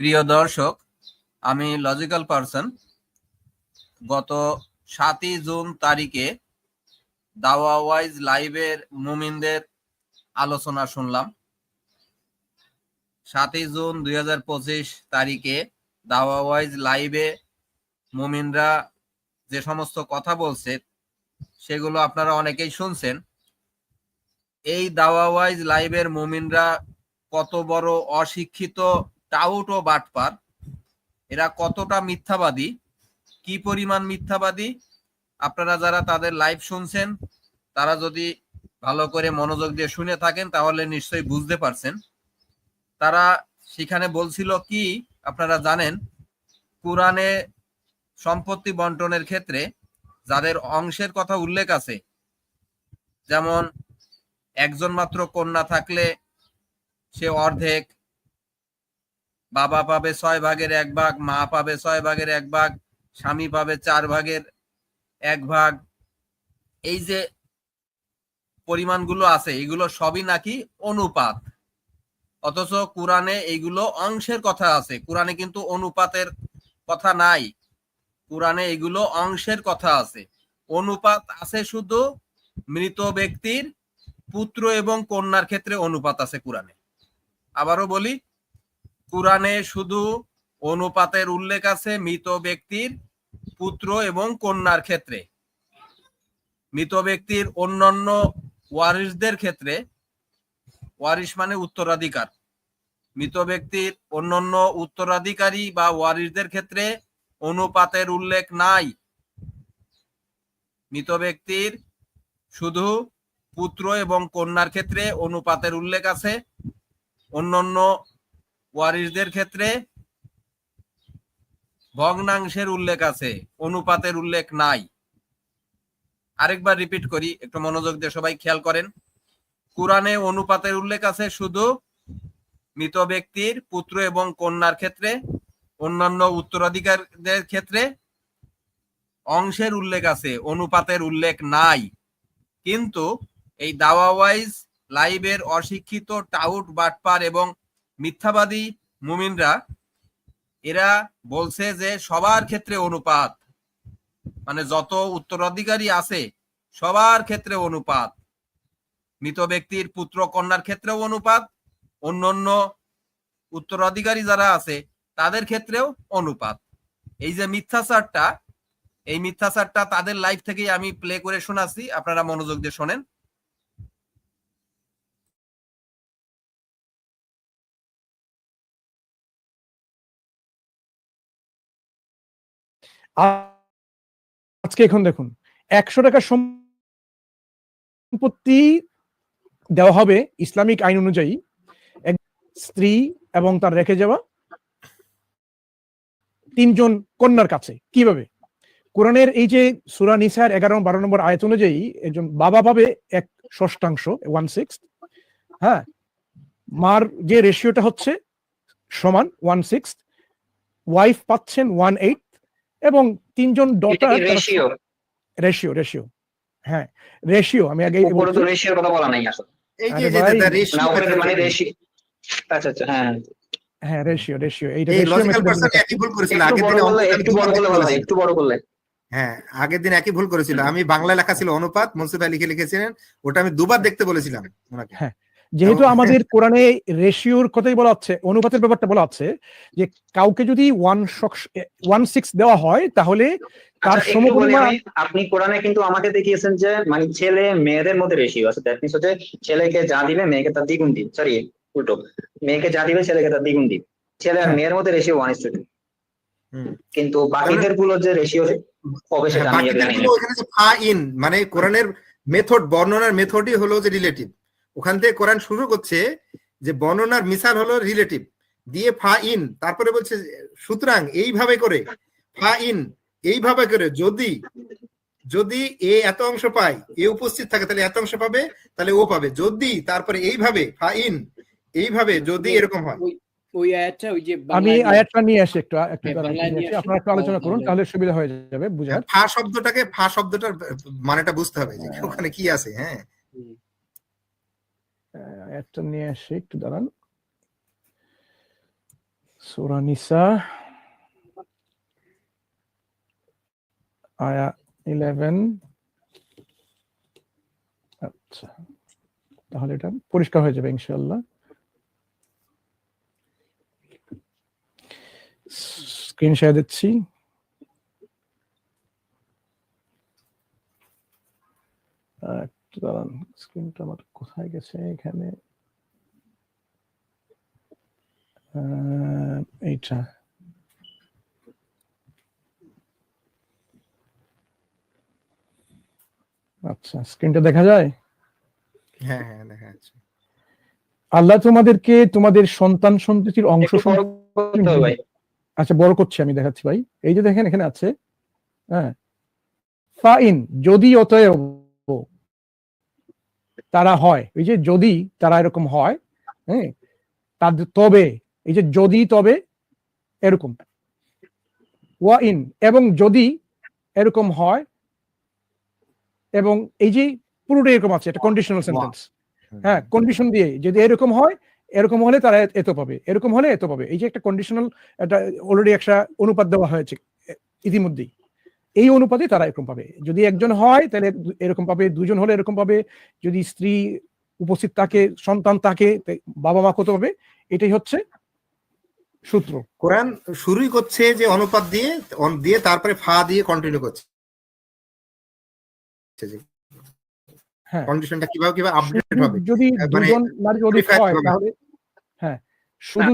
প্রিয় দর্শক, আমি লজিক্যাল পারসন গত সাতই জুন তারিখে দাওয়া ওয়াইজ লাইভের মুমিনদের আলোচনা শুনলাম। সাতই জুন দুই হাজার পঁচিশ তারিখে দাওয়া ওয়াইজ লাইভে মুমিনরা যে সমস্ত কথা বলছে, সেগুলো আপনারা অনেকেই শুনছেন। এই দাওয়া ওয়াইজ লাইভের মুমিনরা কত বড় অশিক্ষিত টাউট ও বাটপার এরা কতটা মিথ্যাবাদী? কি পরিমাণ মিথ্যাবাদী? আপনারা যারা তাদের লাইভ শুনছেন, তারা যদি ভালো করে মনোযোগ দিয়ে শুনে থাকেন, তাহলে নিশ্চয়ই বুঝতে পারছেন। তারা সেখানে বলছিল কি, আপনারা জানেন কোরআনে সম্পত্তি বন্টনের ক্ষেত্রে যাদের অংশের কথা উল্লেখ আছে, যেমন একজন মাত্র কন্যা থাকলে সে অর্ধেক বাবা পাবে ছয় ভাগের এক ভাগ, মা পাবে ছয় ভাগের এক ভাগ, স্বামী পাবে চার ভাগের এক ভাগ। এই যে পরিমাণগুলো আছে, এগুলো সবই নাকি অনুপাত? অথচ কোরআনে এইগুলো অংশের কথা আছে, কোরআনে কিন্তু অনুপাতের কথা নাই। কোরআনে এগুলো অংশের কথা আছে। অনুপাত আছে শুধু মৃত ব্যক্তির পুত্র এবং কন্যার ক্ষেত্রে অনুপাত আছে কোরআনে। আবারও বলি কোরআনে শুধু অনুপাতের উল্লেখ আছে মৃত ব্যক্তির পুত্র এবং কন্যার ক্ষেত্রে। মৃত ব্যক্তির অন্যান্য ওয়ারিসদের ক্ষেত্রে, ওয়ারিস মানে উত্তরাধিকার। মৃত ব্যক্তির অন্যান্য উত্তরাধিকারী বা ওয়ারিসদের ক্ষেত্রে অনুপাতের উল্লেখ নাই। মৃত ব্যক্তির শুধু পুত্র এবং কন্যার ক্ষেত্রে অনুপাতের উল্লেখ আছে। অন্যান্য ওয়ারিসদের ক্ষেত্রে ভগ্নাংশের উল্লেখ আছে, অনুপাতের উল্লেখ নাই। আরেকবার রিপিট করি, একটু মনোযোগ দিয়ে সবাই খেয়াল করেন। কোরআনে অনুপাতের উল্লেখ আছে শুধু মৃত ব্যক্তির পুত্র এবং কন্যার ক্ষেত্রে, অন্যান্য উত্তরাধিকারদের ক্ষেত্রে অংশের উল্লেখ আছে, অনুপাতের উল্লেখ নাই। কিন্তু এই দাওয়া ওয়াইজ লাইভের অশিক্ষিত টাউট, বাটপার এবং মিথ্যাবাদী মুমিনরা, এরা বলছে যে সবার ক্ষেত্রে অনুপাত মানে যত উত্তরাধিকারী আছে, সবার ক্ষেত্রে অনুপাত। মৃত ব্যক্তির পুত্র কন্যার ক্ষেত্রেও অনুপাত, অন্যান্য উত্তরাধিকারী যারা আছে, তাদের ক্ষেত্রেও অনুপাত। এই যে মিথ্যাচারটা, এই মিথ্যাচারটা তাদের লাইফ থেকেই আমি প্লে করে শোনাচ্ছি, আপনারা মনোযোগ দিয়ে শোনেন। আজকে এখন দেখুন, একশো টাকা সম্পত্তি দেওয়া হবে ইসলামিক আইন অনুযায়ী। এক স্ত্রী এবং তার রেখে যাওয়া তিনজন কন্যার কাছে। কীভাবে? কোরআনের এই যে সুরা নিসার এগারো, বারো নম্বর আয়ত অনুযায়ী একজন বাবা পাবে এক ষষ্ঠাংশ ওয়ান সিক্স হ্যাঁ? মার যে রেশিওটা হচ্ছে সমান ওয়ান সিক্স ওয়াইফ পাচ্ছেন ওয়ান এইট এবং তিনজন ডটার রেশিও রেশিও রেশিও হ্যাঁ রেশিও আমি আগে রেশিওর কথা বলা নাই আসলে। এই যে মানে রেশিও আচ্ছা আচ্ছা হ্যাঁ হ্যাঁ। রেশিও রেশিও এইটা লজিক্যাল method একই ভুল করেছিল একটু আগের বড় দিনে একটু বড় করলে ভালো একটু বড় করলে হ্যাঁ আগের দিন একই ভুল করেছিল। আমি বাংলা লেখা ছিল অনুপাত মনসুফ আলী লিখে লিখেছিলেন ওটা আমি দুবার দেখতে বলেছিলাম ওনাকে। যেহেতু আমাদের কোরআনে রেশিওর কথাই বলা হচ্ছে অনুপাতের ব্যাপারটা বলা হচ্ছে যে কাউকে যদি ওয়ান ওয়ান সিক্স দেওয়া হয় তাহলে তার আচ্ছা, সমপরিমাণ আপনি কোরআনে কিন্তু আমাকে দেখিয়েছেন যে মানে ছেলে মেয়েদের মধ্যে রেশিও আছে। দ্যাট মিনস হচ্ছে ছেলেকে যা দিবে মেয়েকে তার দ্বিগুণ দিন সরি উল্টো। মেয়েকে যা দিবে ছেলেকে তার দ্বিগুণ দিন ছেলে আর হ্যাঁ। মেয়ের মধ্যে ratio one is two hmm. কিন্তু বাকিদেরগুলো যে রেশিও হবে সেটা হ্যাঁ, আমি জানি মানে কোরআনের মেথড বর্ণনার মেথডই হলো যে রিলেটিভ ওখান থেকে কোরআন শুরু করছে যে বর্ণনার মিসাল হলো রিলেটিভ দিয়ে ফা ইন তারপরে বলছে সুতরাং এইভাবে করে ফা ইন এইভাবে করে যদি যদি এ এত অংশ পায় এ উপস্থিত থাকে তাহলে এত অংশ পাবে তাহলে ও পাবে। যদি তারপরে এইভাবে ফা ইন এইভাবে যদি এরকম হয়। ওই ওই আয়াতটা ওই যে আমি আয়াতটা নিয়ে আসি একটু একটু হ্যাঁ। আপনারা একটু আলোচনা করুন তাহলে- তাহলে সুবিধা হয়ে যাবে বুঝার। ফা শব্দটাকে ফা শব্দটার মানেটা বুঝতে হবে যে ওখানে কি আছে হ্যাঁ। আয়াতটা নিয়ে আসি, একটু দাঁড়ান। সূরা নিসা, আয়া 11 আচ্ছা তাহলে এটা পরিষ্কার হয়ে যাবে ইনশাল্লাহ স্ক্রিন শেয়ার দিচ্ছি। একটু দাঁড়ান স্ক্রিনটা আমার কোথায় গেছে এখানে? আহ, এইটা। আচ্ছা স্ক্রিনটা দেখা যায়? হ্যাঁ হ্যাঁ দেখা যাচ্ছে। আল্লাহ তোমাদেরকে তোমাদের সন্তান সন্ততির অংশ আচ্ছা বড় করছি আমি দেখাচ্ছি ভাই। এই যে দেখেন এখানে আছে। হ্যাঁ। ফাইন যদি অতএব তারা হয়। এই যে যদি তারা এরকম হয় হ্যাঁ তাদের তবে এই যে যদি তবে এরকম। ওয়া ইন এবং যদি এরকম হয় এবং এই যে পুরোটা এরকম আছে এটা কন্ডিশনাল সেন্টেন্স হ্যাঁ কন্ডিশন দিয়ে যদি এরকম হয় এরকম হলে তারা এত পাবে এরকম হলে এত পাবে। এই যে একটা কন্ডিশনাল একটা অলরেডি একটা অনুপাত দেওয়া হয়েছে ইতিমধ্যেই। এই অনুপাতে তারা এরকম পাবে। যদি একজন হয় তাহলে এরকম পাবে দুজন হলে এরকম পাবে। যদি স্ত্রী উপস্থিত থাকে সন্তান থাকে বাবা মা কত পাবে? এটাই হচ্ছে সূত্র। কোরআন শুরুই করছে যে অনুপাত দিয়ে দিয়ে তারপরে ফা দিয়ে কন্টিনিউ করছে। হ্যাঁ। কন্ডিশনটা কীভাবে কীভাবে আপডেট হবে? যদি মানে দুজন নারী অধিক হয় তাহলে শুধু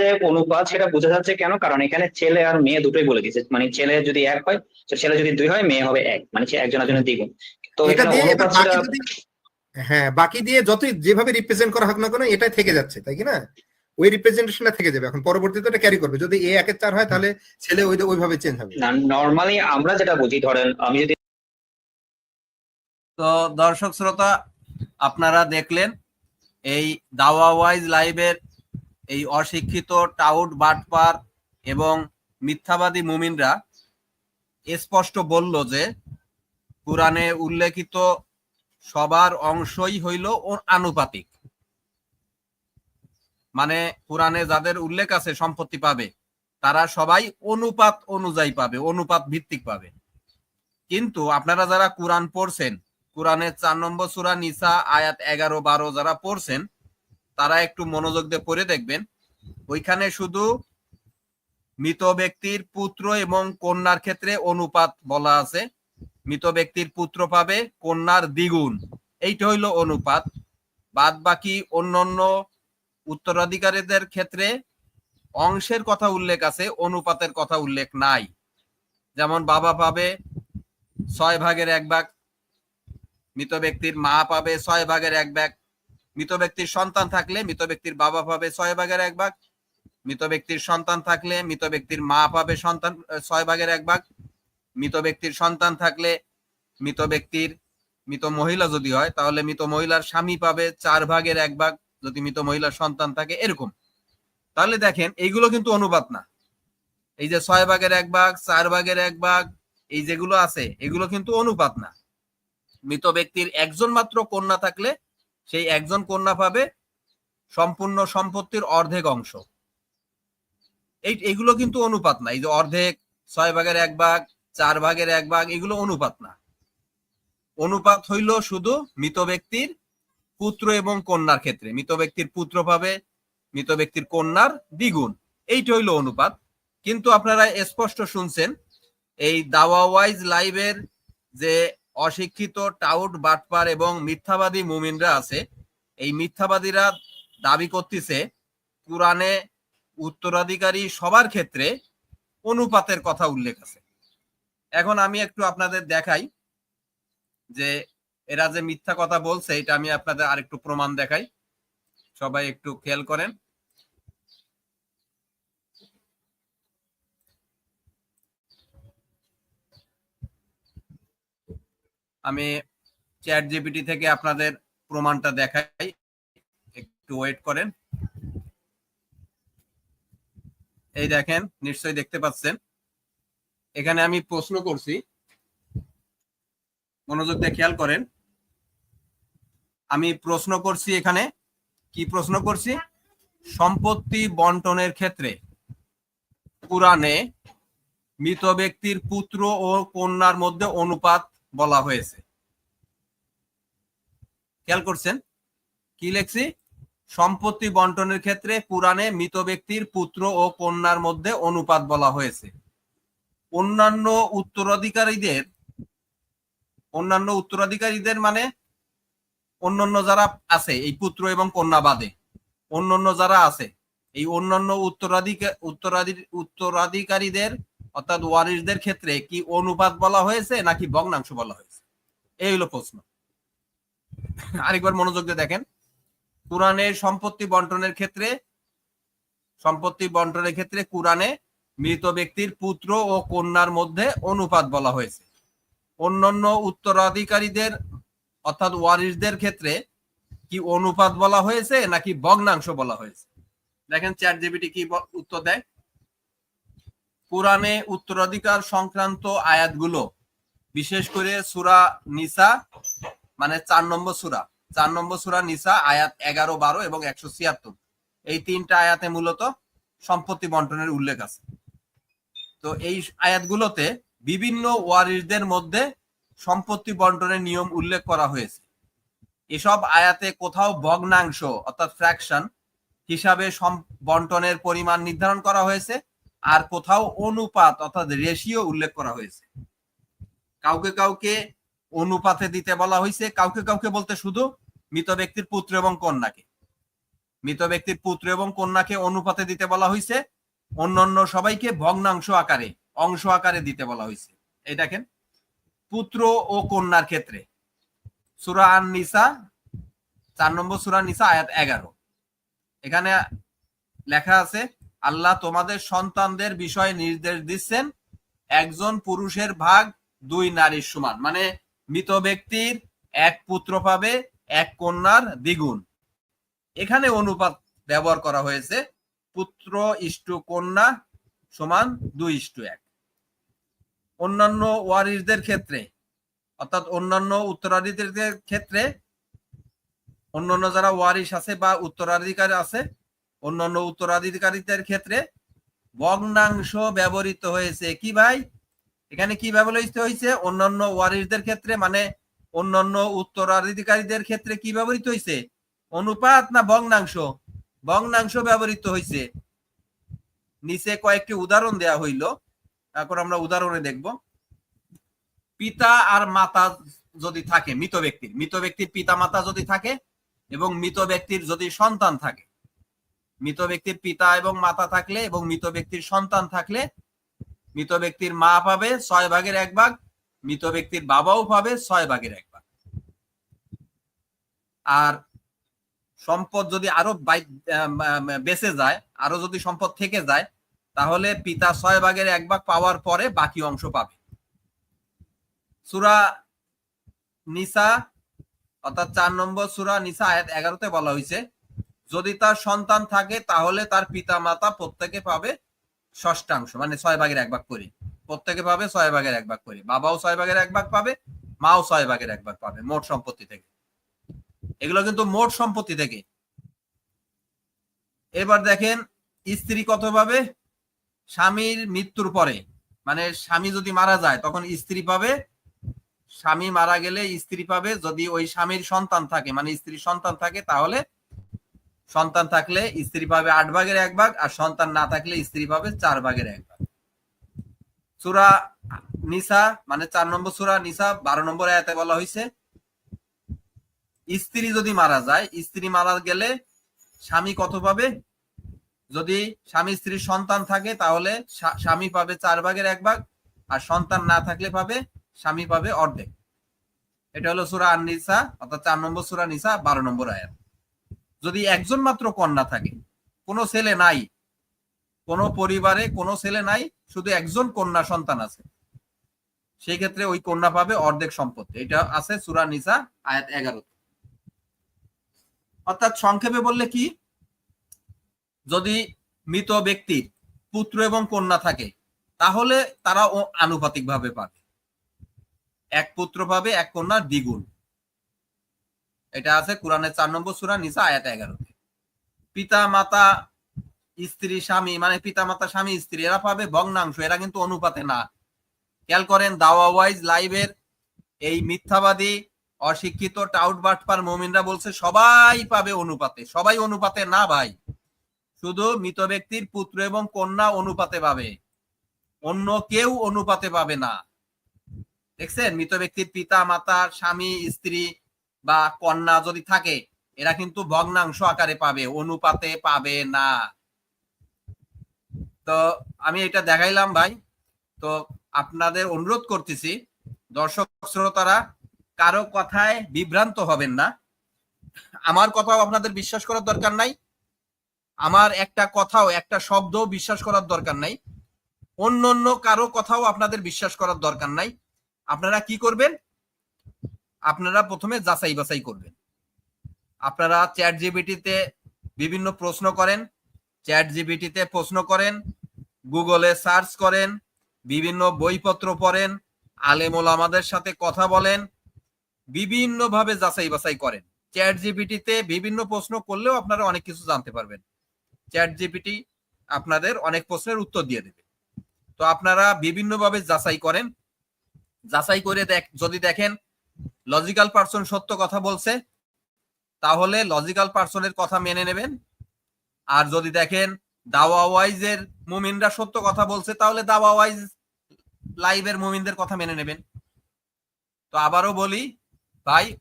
যে অনুপাত সেটা বোঝা যাচ্ছে কেন? কারণ এখানে ছেলে আর মেয়ে দুটোই বলে দিয়েছে মানে ছেলে যদি এক হয় তো ছেলে যদি দুই হয় মেয়ে হবে এক। মানে একজনের দ্বিগুণ। তো এটা হ্যাঁ বাকি দিয়ে যতই যেভাবে রিপ্রেজেন্ট করা হোক না কেন এটাই থেকে যাচ্ছে তাই কি না? ওই রিপ্রেজেন্টেশনটা থেকে যাবে। এখন পরবর্তীতে এটা ক্যারি করবে। যদি এ একের চার হয় তাহলে ছেলে ওই ওইভাবে চেঞ্জ হবে। না নর্মালি আমরা যেটা বুঝি ধরেন আমি যদি তো দর্শক শ্রোতা আপনারা দেখলেন এই দাওয়া ওয়াইজ লাইভের এই অশিক্ষিত টাউট বাটপার এবং মিথ্যাবাদী মুমিনরা স্পষ্ট বলল যে, কোরআনে উল্লেখিত সবার অংশই হইল আনুপাতিক। মানে কোরআনে যাদের উল্লেখ আছে, সম্পত্তি পাবে, তারা সবাই অনুপাত অনুযায়ী পাবে, অনুপাত ভিত্তিক পাবে। কিন্তু আপনারা যারা কোরআন পড়ছেন, কোরআনের চার নম্বর সুরা নিসা আয়াত এগারো বারো যারা পড়ছেন তারা একটু মনোযোগ দিয়ে পড়ে দেখবেন। ওইখানে শুধু মৃত ব্যক্তির পুত্র এবং কন্যার ক্ষেত্রে অনুপাত বলা আছে। মৃত ব্যক্তির পুত্র পাবে কন্যার দ্বিগুণ। এইটা হইল অনুপাত। বাদ বাকি অন্যান্য উত্তরাধিকারীদের ক্ষেত্রে অংশের কথা উল্লেখ আছে, অনুপাতের কথা উল্লেখ নাই। যেমন বাবা পাবে ছয় ভাগের এক ভাগ, মৃত ব্যক্তির মা পাবে ছয় ভাগের এক ভাগ মৃত ব্যক্তির সন্তান থাকলে মৃত ব্যক্তির বাবা পাবে ছয় ভাগের এক ভাগ, মৃত ব্যক্তির সন্তান থাকলে মৃত ব্যক্তির মা পাবে সন্তান ছয় ভাগের এক ভাগ, মৃত ব্যক্তির সন্তান থাকলে মৃত ব্যক্তির, মৃত মহিলা যদি হয়, তাহলে মৃত মহিলার স্বামী পাবে চার ভাগের এক ভাগ, যদি মৃত মহিলার সন্তান থাকে এরকম। তাহলে দেখেন, এইগুলো কিন্তু অনুপাত না। এই যে ছয় ভাগের এক ভাগ, চার ভাগের এক ভাগ, এই যেগুলো আছে, এগুলো কিন্তু অনুপাত না। মৃত ব্যক্তির একজন মাত্র কন্যা থাকলে সেই একজন কন্যা পাবে সম্পূর্ণ সম্পত্তির অর্ধেক অংশ। এই, এগুলো কিন্তু অনুপাত না। এই যে অর্ধেক, ছয় ভাগের এক ভাগ, চার ভাগের এক ভাগ, এগুলো অনুপাত না। অনুপাত হইল শুধু মৃত ব্যক্তির পুত্র এবং কন্যার ক্ষেত্রে। মৃত ব্যক্তির পুত্র পাবে, মৃত ব্যক্তির কন্যার দ্বিগুণ। এইটা হইল অনুপাত। কিন্তু আপনারা স্পষ্ট শুনছেন, এই দাওয়া ওয়াইজ লাইভের যে অশিক্ষিত, টাউট, বাটপার এবং মিথ্যাবাদী মুমিনরা আছে। এই মিথ্যাবাদীরা দাবি করতেছে, কোরআনে উত্তরাধিকারী সবার ক্ষেত্রে অনুপাতের কথা উল্লেখ আছে। এখন আমি একটু আপনাদের দেখাই যে এরা যে মিথ্যা কথা বলছে, এটা আমি আপনাদের আরেকটু প্রমাণ দেখাই। সবাই একটু খেয়াল করেন। আমি চ্যাট জিপিটি থেকে আপনাদের প্রমাণটা দেখাই। একটু ওয়েট করেন। এই দেখেন, নিশ্চয়ই দেখতে পাচ্ছেন। এখানে আমি প্রশ্ন করছি। মনোযোগ দিয়ে খেয়াল করেন। আমি প্রশ্ন করছি এখানে। কি প্রশ্ন করছি? সম্পত্তি বন্টনের ক্ষেত্রে পুরাণে মৃত ব্যক্তির পুত্র ও কন্যার মধ্যে অনুপাত বলা হয়েছে। খেয়াল করছেন? কি লেখছি? সম্পত্তি বন্টনের ক্ষেত্রে পুরাণে মৃত ব্যক্তির পুত্র ও কন্যার মধ্যে অনুপাত বলা হয়েছে। অন্যান্য উত্তরাধিকারীদের অন্যান্য উত্তরাধিকারীদের মানে অন্যান্য যারা আছে, এই পুত্র এবং কন্যা বাদে, অন্যান্য যারা আছে, এই অন্যান্য উত্তরাধিকার উত্তরাধি, উত্তরাধিকারীদের অর্থাৎ ওয়ারিসদের ক্ষেত্রে কি অনুপাত বলা হয়েছে নাকি ভগ্নাংশ বলা হয়েছে? এই হলো প্রশ্ন। আরেকবার মনোযোগ দিয়ে দেখেন। কোরআনে সম্পত্তি বন্টনের ক্ষেত্রে, সম্পত্তি বন্টনের ক্ষেত্রে কোরআনে মৃত ব্যক্তির পুত্র ও কন্যার মধ্যে অনুপাত বলা হয়েছে। অন্যান্য উত্তরাধিকারীদের, অর্থাৎ ওয়ারিসদের ক্ষেত্রে কি অনুপাত বলা হয়েছে নাকি ভগ্নাংশ বলা হয়েছে? দেখেন চ্যাট জিবিটি কি উত্তর দেয়? কোরআনে উত্তরাধিকার সংক্রান্ত আয়াতগুলো, বিশেষ করে সুরা নিসা মানে চার নম্বর সুরা। চার নম্বর সুরা নিসা, আয়াত এগারো, বারো এবং একশো ছিয়াত্তর। এই তিনটা আয়াতে মূলত সম্পত্তি বন্টনের উল্লেখ আছে। তো এই আয়াতগুলোতে বিভিন্ন ওয়ারিসদের মধ্যে সম্পত্তি বন্টনের নিয়ম উল্লেখ করা হয়েছে। এসব আয়াতে কোথাও ভগ্নাংশ, অর্থাৎ ফ্র্যাকশন হিসাবে বন্টনের পরিমাণ নির্ধারণ করা হয়েছে। আর কোথাও অনুপাত, অর্থাৎ রেশিও উল্লেখ করা হয়েছে। কাউকে কাউকে অনুপাতে দিতে বলা হয়েছে, কাউকে কাউকে বলতে শুধু মৃত ব্যক্তির পুত্র এবং কন্যাকে। মৃত ব্যক্তির পুত্র এবং কন্যাকে অনুপাতে দিতে বলা হয়েছে, অন্যান্য সবাইকে ভগ্নাংশ আকারে, অংশ আকারে দিতে বলা হয়েছে। এই দেখেন, পুত্র ও কন্যার ক্ষেত্রে। সুরা আন নিসা চার নম্বর সুরা নিসা আয়াত এগারো। এখানে লেখা আছে আল্লাহ তোমাদের সন্তানদের বিষয়ে নির্দেশ দিচ্ছেন, একজন পুরুষের ভাগ দুই নারীর সমান। মানে মৃত ব্যক্তির এক পুত্র পাবে, এক কন্যার দ্বিগুণ। এখানে অনুপাত ব্যবহার করা হয়েছে, পুত্র ইষ্টু কন্যা সমান দুই ইষ্টু এক। অন্যান্য ওয়ারিসদের ক্ষেত্রে, অর্থাৎ অন্যান্য উত্তরাধিকারীদের ক্ষেত্রে, অন্যান্য যারা ওয়ারিস আছে বা উত্তরাধিকার আছে অন্যান্য উত্তরাধিকারীদের ক্ষেত্রে ভগ্নাংশ ব্যবহৃত হয়েছে। কি ভাই? এখানে কি ব্যবহৃত হয়েছে? অন্যান্য ওয়ারিসদের ক্ষেত্রে মানে অন্যান্য উত্তরাধিকারীদের ক্ষেত্রে কি ব্যবহৃত হয়েছে? অনুপাত না ভগ্নাংশ? ভগ্নাংশ ব্যবহৃত হয়েছে। নিচে কয়েকটি উদাহরণ দেয়া হইল। এখন আমরা উদাহরণে দেখব। পিতা আর মাতা যদি থাকে, মৃত ব্যক্তির মৃত ব্যক্তির পিতা মাতা যদি থাকে এবং মৃত ব্যক্তির যদি সন্তান থাকে মৃত ব্যক্তির পিতা এবং মাতা থাকলে এবং মৃত ব্যক্তির সন্তান থাকলে মৃত ব্যক্তির মা পাবে ছয় ভাগের এক ভাগ, মৃত ব্যক্তির বাবাও পাবে ছয় ভাগের এক ভাগ। আর সম্পদ যদি আরও বেঁচে যায়, আরও যদি সম্পদ থেকে যায়, তাহলে পিতা ছয় ভাগের এক ভাগ পাওয়ার পরে বাকি অংশ পাবে। সুরা নিসা, অর্থাৎ চার নম্বর সুরা নিসা আয়াত এগারোতে বলা হয়েছে যদি তার সন্তান থাকে, তাহলে তার পিতা মাতা প্রত্যেকে পাবে ষষ্ঠাংশ মানে ছয় ভাগের এক ভাগ করে। প্রত্যেকে পাবে ছয় ভাগের এক ভাগ করে। বাবাও ছয় ভাগের এক ভাগ পাবে, মাও ছয় ভাগের এক ভাগ পাবে, মোট সম্পত্তি থেকে। এগুলো কিন্তু মোট সম্পত্তি থেকে। এবার দেখেন, স্ত্রী কত পাবে? স্বামীর মৃত্যুর পরে। মানে স্বামী যদি মারা যায়, তখন স্ত্রী পাবে, স্বামী মারা গেলে স্ত্রী পাবে। যদি ওই স্বামীর সন্তান থাকে মানে স্ত্রীর সন্তান থাকে, তাহলে সন্তান থাকলে স্ত্রী পাবে আট ভাগের এক ভাগ, আর সন্তান না থাকলে স্ত্রী পাবে চার ভাগের এক ভাগ। সুরা নিসা মানে চার নম্বর সুরা নিসা, বারো নম্বর আয়াতে বলা হয়েছে স্ত্রী যদি মারা যায়, স্ত্রী মারা গেলে স্বামী কত পাবে? যদি স্বামী স্ত্রীর সন্তান থাকে, তাহলে স্বামী পাবে চার ভাগের এক ভাগ, আর সন্তান না থাকলে পাবে, স্বামী পাবে অর্ধেক। এটা হলো সুরা আন নিসা অর্থাৎ চার নম্বর সুরা নিসা, বারো নম্বর আয়াত। যদি একজন মাত্র কন্যা থাকে, কোনো ছেলে নাই, কোনো পরিবারে কোনো ছেলে নাই, শুধু একজন কন্যা সন্তান আছে, সেই ক্ষেত্রে ওই কন্যা পাবে অর্ধেক সম্পত্তি। এটা আছে সুরা নিসা, আয়াত এগারো। অর্থাৎ সংক্ষেপে বললে কি? যদি মৃত ব্যক্তির পুত্র এবং কন্যা থাকে, তাহলে তারা আনুপাতিক ভাবে পাবে। এক পুত্র পাবে, এক কন্যার দ্বিগুণ। এটা আছে কোরআনের চার নম্বর সুরা নিসা, আয়াত এগারোতে পিতা, মাতা, স্ত্রী, স্বামী মানে পিতা, মাতা, স্বামী, স্ত্রী, এরা পাবে ভগ্নাংশ, এরা কিন্তু অনুপাতে না। খেয়াল করেন, দাওয়া ওয়াইজ লাইভের এই মিথ্যাবাদী, অশিক্ষিত, টাউট বাটপার মোমিনরা বলছে, সবাই পাবে অনুপাতে, সবাই অনুপাতে না ভাই। শুধু মৃত ব্যক্তির পুত্র এবং কন্যা অনুপাতে পাবে, অন্য কেউ অনুপাতে পাবে না। দেখছেন? মৃত ব্যক্তির পিতা, মাতা, স্বামী, স্ত্রী বা কন্যা যদি থাকে, এরা কিন্তু ভগ্নাংশ আকারে পাবে, অনুপাতে পাবে না। তো আমি এটা দেখাইলাম ভাই। তো আপনাদের অনুরোধ করতেছি, দর্শক শ্রোতারা, কারও কথায় বিভ্রান্ত হবেন না। আমার কথাও আপনাদের বিশ্বাস করার দরকার নাই। আমার একটা কথাও, একটা শব্দও বিশ্বাস করার দরকার নাই। অন্য অন্য কারও কথাও আপনাদের বিশ্বাস করার দরকার নাই। আপনারা কি করবেন? আপনারা প্রথমে যাচাই বাছাই করবেন। আপনারা চ্যাট জিবিটিতে বিভিন্ন প্রশ্ন করেন চ্যাট জিবিটিতে প্রশ্ন করেন, গুগলে সার্চ করেন, বিভিন্ন বইপত্র পড়েন, আলেমুল আমাদের সাথে কথা বলেন বিভিন্ন ভাবে যাচাই বাছাই করেন। চ্যাট জিবিটিতে বিভিন্ন প্রশ্ন করলেও আপনারা অনেক কিছু জানতে পারবেন। চ্যাট জিবিটি আপনাদের অনেক প্রশ্নের উত্তর দিয়ে দেবে। তো আপনারা বিভিন্নভাবে যাচাই করেন। যাচাই করে দেখ, যদি দেখেন লজিক্যাল পার্সন সত্য কথা বলছে, তাহলে লজিক্যাল পার্সনের কথা মেনে নেবেন। আর যদি দেখেন, দাওয়া ওয়াইজের মুমিনরা সত্য কথা বলছে, তাহলে দাওয়া ওয়াইজ লাইভের মুমিনদের কথা মেনে নেবেন। তো আবারও বলি, ভাই,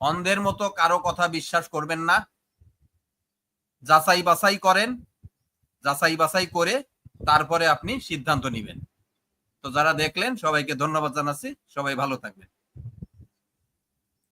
অন্ধের মতো কারও কথা বিশ্বাস করবেন না। যাচাই বাছাই করেন, যাচাই বাছাই করে তারপরে আপনি সিদ্ধান্ত নেবেন। তো যারা দেখলেন, সবাইকে ধন্যবাদ জানাচ্ছি। সবাই ভালো থাকবেন।